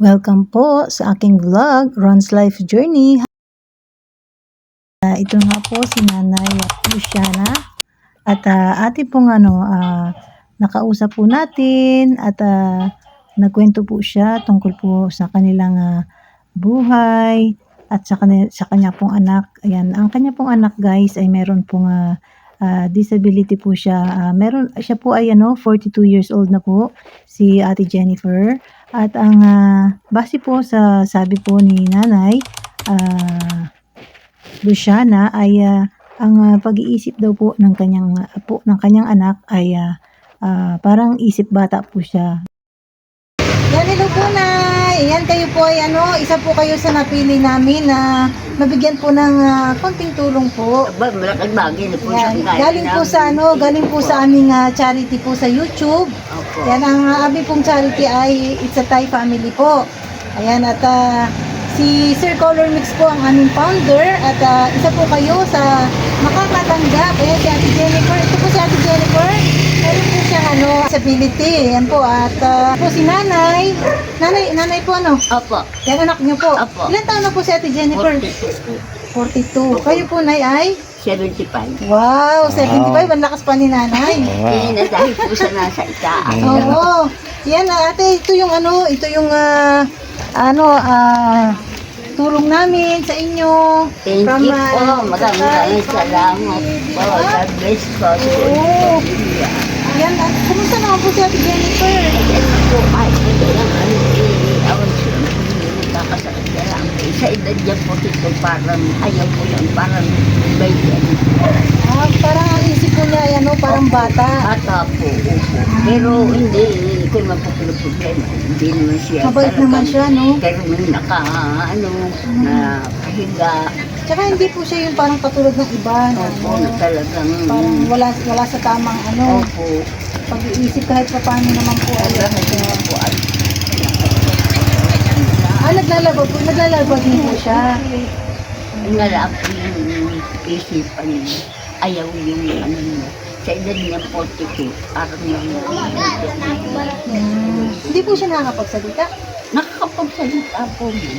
Welcome po sa aking vlog, Ron's Life Journey. Ah, ito nga po si Nanay Luciana at ah, ate pong ano, ah, nakausap po natin at ah, nagkwento po siya tungkol po sa kanilang ah, buhay at sa, kanya, sa kanya pong anak. Ayan, ang kanya pong anak guys ay meron pong ah, ah, disability po siya. Ah, meron, siya po ay ano, 42 years old na po, si ate Jennifer. At ang ah, base po sa sabi po ni nanay, ah, Luciana ay ah, ang ah, pag-iisip daw po ng kanyang apo ng kanyang anak ay ah, ah, parang isip bata po siya. Yan, hello po Nay! Yan kayo po ay ano, isa po kayo sa napili namin na mabigyan po ng ah, konting tulong po. Malaking bagay na po kaya Galing po sa ano, galing po sa aming ah, charity po sa YouTube. Opo. Yan ang uh, aming pong charity ay It's a Thai Family po. Ayan at ah, si Sir Color Mix po ang aming founder at ah, isa po kayo sa makakatanggap. Ayan si Ate Jennifer. Ito po si Ate Jennifer. Meron po siyang ano, disability. Ayan po at ah, po si Nanay. Nanay, nanay po ano? Opo. Yan anak niyo po. Opo. Ilan taon na po si Ate Jennifer? 42. Kayo po, Nay, ay? 75. Wow, 75. Ang lakas pa ni Nanay. Hindi na dahil po sa nasa itaas. Oo. Yan ah, ate, ito yung ano, ito yung ah, ano, ah, tulong namin sa inyo. Thank From, you po. Maraming maraming salamat po. God bless po. Oo. Yan, at kumusta naman po si Ate Jennifer? Ay, ano po, kahit po lang, ano, awan siya, hindi nagkakasakit na lang. Sa edad niya po ito, parang ayaw po yan, parang yan. Ah, parang ang isip ko niya, ano, parang bata. Bata po, opo. Pero hindi, hindi ko naman po problema. Hindi naman siya. Mabait talagang- naman siya, no? Pero may naka, ano, na kahiga. Tsaka hindi po siya yung parang katulad ng iba na Opo, ano, talagang, parang wala, wala sa tamang ano, opo. pag-iisip kahit pa paano naman po. Ay, Lahat na po at ah, naglalaba po, naglalaba din po siya. nalap yung isipan niya. Ayaw yung ano niya. Sa edad niya 42, parang yung Hmm. Hindi po siya nakakapagsalita. nakakapagsalita po niya.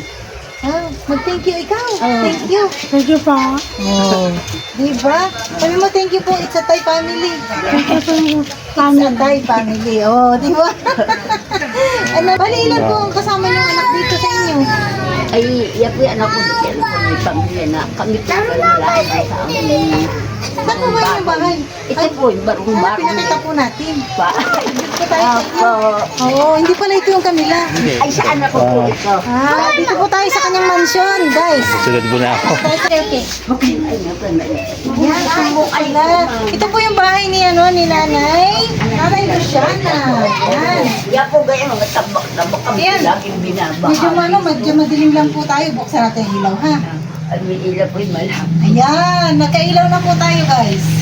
Ah, mag-thank you ikaw. Oo. Thank you. Thank you pa. Oh. Diba? Sabi mo, thank you po. It's a Thai family. Thank you po yung It's family. a Thai family. Oh, di ba? ano, bali ilan po ang kasama niyong anak dito sa inyo? Ay, yan po yung anak ko, yan po may pamilya na kami po lahat sa amin. Saan po ba yung bahay? Ito po yung barong-barong pinakita po natin. pa. Dito tayo sa inyo. Oo, hindi pala ito yung kanila. Ay, saan ako po ito? Ah, dito po tayo sa kanyang mansion, guys. Sunod mo na ako. Okay, okay. Ay, naku, naku. Yan, sumbok na. Ito po yung bahay ni, ano, ni nanay. Nanay Luciana. Yan. Yan po gaya mga tabak-tabak kami Yan. laging binabaha. Medyo ano, medyo madilim lang po tayo. Buksan natin yung ilaw, ha? Ay, may ila po yung malam. Ayan, nagkailaw na po tayo, guys.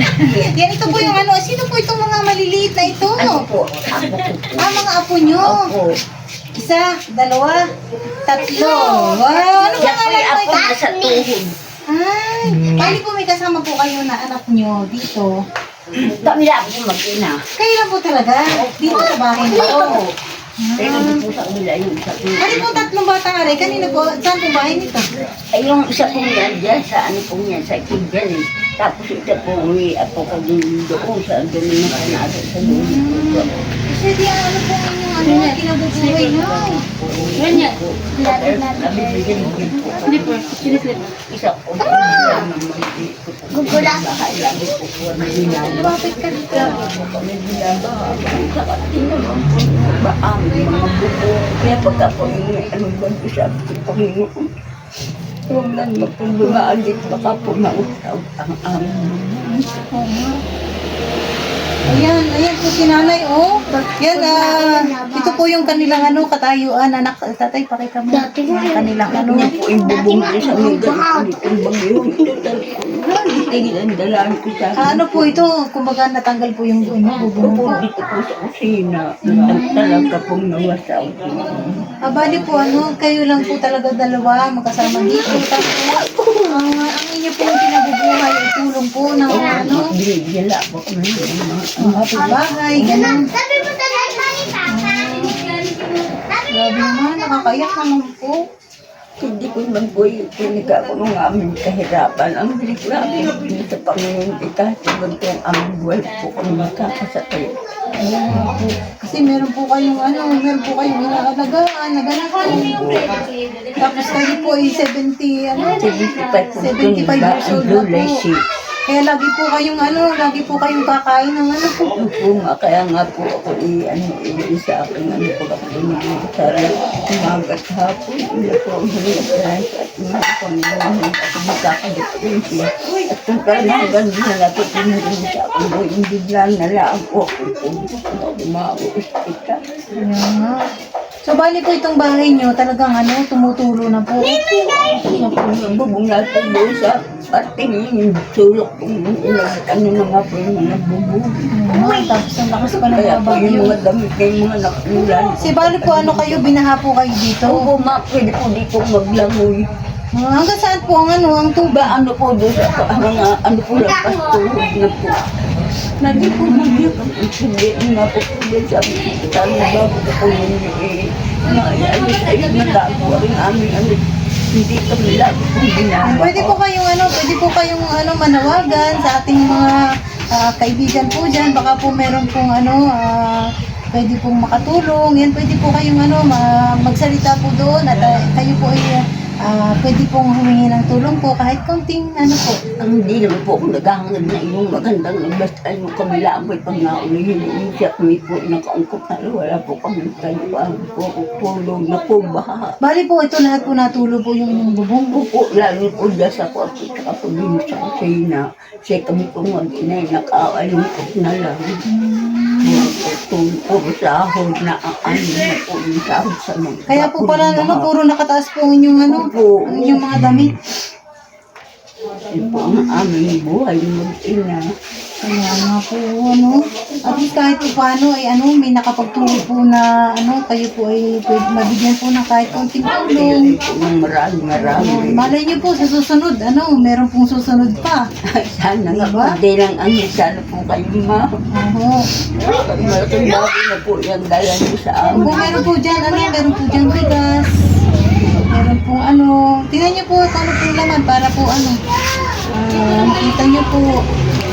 Yan, ito po yung ano, sino po itong mga maliliit na ito? Ano po? Ako po po. Ah, mga apo nyo. Opo. Isa, dalawa, tatlo. Wow, ano Yan po pangalan yung po ako ito? nasa tuhod. Ay, bali po may kasama po kayo na anak nyo dito. Kami lang po mag-ina. Kayo lang po talaga, dito sa bahay nito. Pero hindi po sa kabila yung isa po. Ano po tatlong bata are? Kanina po, saan po bahay nito? Ay, yung isa po yan dyan, sa ano po yan, sa Kidjan eh. Tapos isa po, uwi ako ko din doon sa doon na kanado sa doon. Kasi di ano po yung ano, kinabubuhay nyo. Ganyan. Nabibigyan din po. Slipper. Sinislip. Isa po. Gugula. Na binabaha. Bakit ka dito? Binabaha. Saka tinaman po ba ang mga buko. Kaya pagka po yung ano ba sabi ko Panginoon. Huwag lang magpagbumaan dito baka po mautaw ang aming. Ayan, ayan po si nanay, oh. Yan, ah, ito po yung kanilang ano, katayuan, anak, tatay, pakita mo. Yung kanilang ano. Ano po yung bubong ko sa mga ganito itong bagyo. Ito talaga. Tingin ang dalaan ko sa Ah, ano po ito, kumbaga natanggal po yung ano, bubong po. dito po sa kusina. Ang talaga pong nawasaw. Ah, bali po, ano, kayo lang po talaga dalawa, magkasama dito. Tapos, ang, ang inyo po yung kinabubuhay, ay tulong po ng ano, Binigyan po kami ng mga mga bahay, ganun. Sabi mo talaga Grabe naman, nakakaiyak naman po. Hindi ko naman po yung piniga ko ng aming kahirapan. Ang bilis namin sa Panginoon, kahit naman po ang aming buhay po nga po. Kasi meron po kayong ano, meron po kayong inaalagaan, naganak po. Tapos kayo po ay 70, ano, 75 po 75 years old na po. Kaya lagi po kayong ano, lagi po kayong kakain ng ano po. Ano po nga, kaya nga po ako i ano, i sa akin, ano po ako pinag-iisara, umaga at hapon, hindi po ang hinihilas at mga Panginoon, at magkakadiprensi. At kung din na natin pinarin sa akin, bigla na lang po ako kung ako umauuspita. Kaya nga. So, bali po itong bahay nyo, talagang ano, tumutulo na po. Ano po bubong natin doon sa parting yung sulok ilag, ano na nga po yung mga bubong. Ayan, tapos ang lakas pa ng Kaya mga po yung bagyo. mga damit na yung mga nakulan. Si bali po ano kayo, binaha po kayo dito. Oo, ma, pwede po dito maglangoy. Ah, hanggang saan po ang ano, ang tuba? Ba, ano po doon sa mga, ano po lang, pastuhod na po. Nagi po nagyak ang hindi nga po po doon sa hospital na bago ko po yung eh, naayos ay nagagawa rin aming ano, hindi kami lagi pong ginagawa. Pwede po kayong ano, pwede po kayong ano manawagan sa ating mga ah, kaibigan po diyan. Baka po meron pong ano ah, pwede pong makatulong. Yan pwede po kayong ano ma- magsalita po doon at ah, kayo po ay ah, pwede pong humingi ng tulong po kahit konting ano po. Ang hindi naman po ako naghahangad na yung magandang basta yung kami lang po pag naulihin yung siya kami po nakaungkot na wala po kami tayo po tulong na po baha. Bali po ito lahat po natulo po yung inyong bubong. Opo, lalo po dyan sa po at saka po din sa kusina. Siya kami po mag-inay, nakaalungkot na lang. Kung sahod na ang ano na po yung sahod sa mga. Kaya po pala ano, puro nakataas po ang inyong ano, Opo. ang inyong mga damit. Yun po ang aming buhay mag-ina. Kaya nga po, ano, at least kahit po paano ay ano, may nakapagtulong po na ano, kayo po ay pwede mabigyan po ng kahit konting tulong. Marami, marami. Oh, malay niyo po sa susunod, ano, meron pong susunod pa. Ay, sana nga Diba? po, di lang ano, sana po kayo ma. Oo. Malaking bagay na po yung dala niyo sa amin. Kung meron po dyan, ano, meron po dyan bigas. Meron po ano, tingnan niyo po kung ano po laman para po ano, ah, makita niyo po.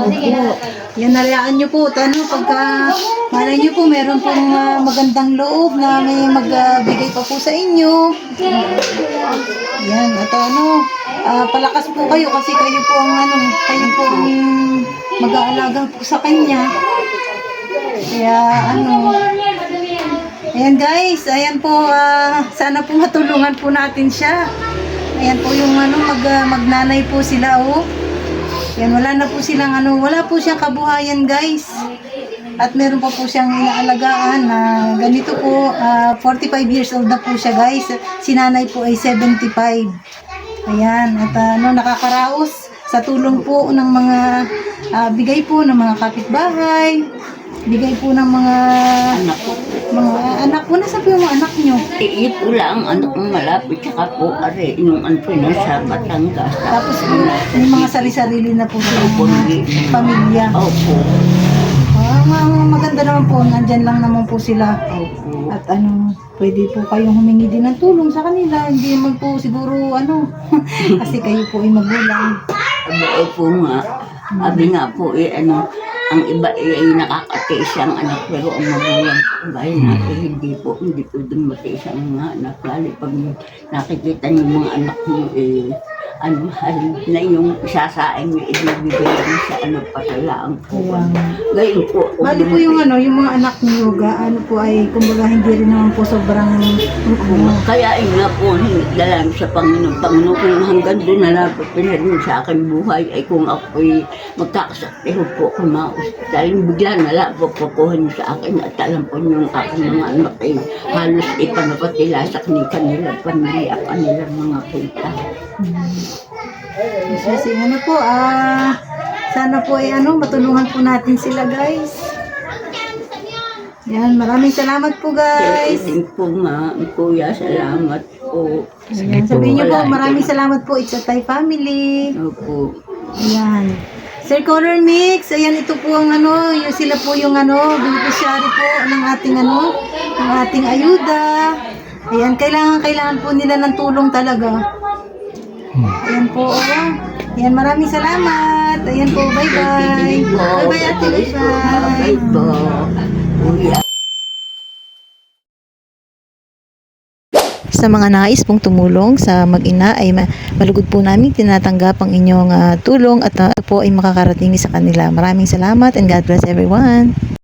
Ayan. Yan, nalayaan niyo po. Ano, pagka malay niyo po, meron pong ah, magandang loob na may magbigay pa po sa inyo. Yan, at ano, ah, palakas po kayo kasi kayo po ang ano, kayo po ang mag-aalaga po sa kanya. Kaya ano, ayan guys, ayan po, ah, sana po matulungan po natin siya. Ayan po yung ano, mag, ah, magnanay po sila oh. Yan, wala na po silang ano, wala po siyang kabuhayan guys. At meron pa po siyang inaalagaan na ganito po, ah, 45 years old na po siya guys. Si nanay po ay 75. Ayan, at ano, nakakaraos sa tulong po ng mga ah, bigay po ng mga kapitbahay, bigay po ng mga Anak ko. mga anak po. Nasa po yung anak nyo? Iit ko lang ang anak kong malapit tsaka po are yung ano po na sa Batangas. Tapos po, may mga sari-sarili na po silang Opo, mga pamilya. Opo. Ah, ma- maganda naman po, nandyan lang naman po sila. Opo. At ano, pwede po kayong humingi din ng tulong sa kanila. Hindi naman po siguro ano, kasi kayo po ay magulang. Sabi eh po nga, sabi nga po eh ano, ang iba ay nakakatiis ang anak pero ang magulang po dahil natin hindi po, hindi po din matiis ang mga anak. Lalo pag nakikita niyo mga anak niyo eh, ano, na yung isasain mo, ibibigay mo sa ano, pasalaan po. Kaya nga. Ngayon po, ako Bali po yung ano, yung mga anak niyo, gaano po ay, kumbaga hindi rin naman po sobrang, ano, Kaya yun nga po, dalam sa Panginoon. Panginoon, kung hanggang doon na lang po pinadun sa aking buhay, ay kung ako'y magkakasakti ho po kung mga ospital, bigla na lang po kukuhin sa akin at alam po yung aking mga anak ay halos ipanapatila sa kanilang kanilang pamilya, kanilang mga kita. Kasi ano po, ah, sana po ay ano, matulungan po natin sila guys. Yan, maraming salamat po guys. Din po ma, kuya, salamat po. Ayan, sabihin niyo po, maraming salamat po, it's a Thai family. Opo. Ayan. Sir Color Mix, ayan ito po ang ano, yung sila po yung ano, beneficiary po ng ating ano, ng ating ayuda. Ayan, kailangan kailangan po nila ng tulong talaga. Ayan po, oh. Ayan, maraming salamat. Ayan po, bye-bye. Bye-bye, ate, bye-bye. Bye po. Sa mga nais pong tumulong sa mag-ina ay ma- malugod po namin tinatanggap ang inyong ah, tulong at ah, po ay makakarating sa kanila. Maraming salamat and God bless everyone.